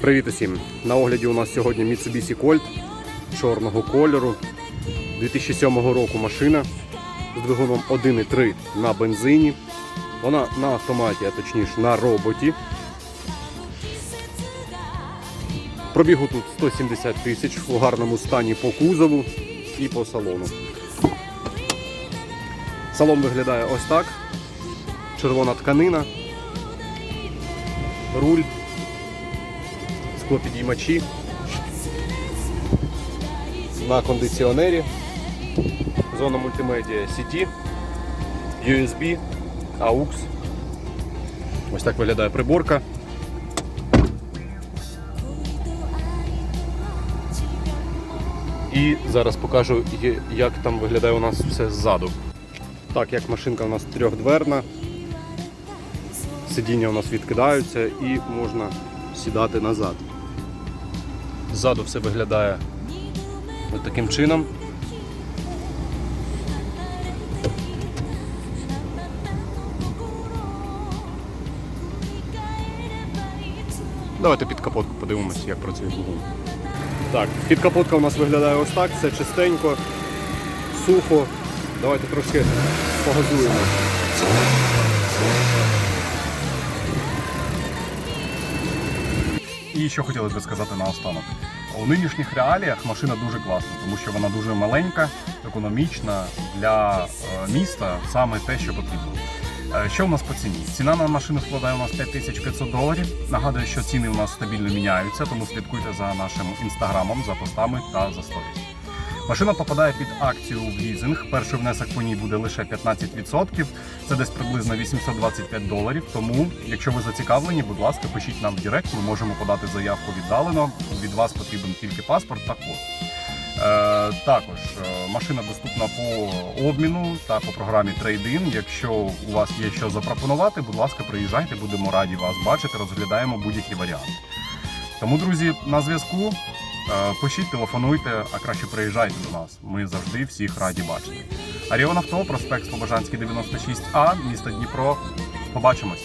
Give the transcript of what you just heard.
Привіт усім! На огляді у нас сьогодні Mitsubishi Colt чорного кольору 2007 року машина з двигуном 1.3 на бензині. Вона на автоматі, а точніше на роботі. Пробігу тут 170 тисяч у гарному стані по кузову і по салону. Салон виглядає ось так. Червона тканина, руль, склопідіймачі на кондиціонері, зона мультимедіа CT, USB, AUX. Ось так виглядає приборка. І зараз покажу, як там виглядає у нас все ззаду. Так, як машинка у нас трьохдверна, сидіння у нас відкидаються і можна сідати назад. Ззаду все виглядає ось таким чином. Давайте під капотку подивимось, як працює двигун. Так, підкапотка у нас виглядає ось так, все чистенько, сухо. Давайте трошки погазуємо. І що хотілося б сказати наостанок. У нинішніх реаліях машина дуже класна, тому що вона дуже маленька, економічна для е, міста, саме те, що потрібно. Е, Що в нас по ціні? Ціна на машину складає у нас 5500 доларів. Нагадую, що ціни у нас стабільно міняються, тому слідкуйте за нашим інстаграмом, за постами та за сторіс. Машина попадає під акцію в лізинг. Перший внесок по ній буде лише 15%. Це десь приблизно 825 доларів. Тому, якщо ви зацікавлені, будь ласка, пишіть нам в Директ. Ми можемо подати заявку віддалено. Від вас потрібен тільки паспорт та код. Е, також е, машина доступна по обміну та по програмі Trade-in. Якщо у вас є що запропонувати, будь ласка, приїжджайте, будемо раді вас бачити, розглядаємо будь-які варіанти. Тому, друзі, на зв'язку. Е, Пишіть, телефонуйте, а краще приїжджайте до нас. Ми завжди всіх раді бачити. Аріон Авто, проспект Слобожанський 96А, місто Дніпро. Побачимось.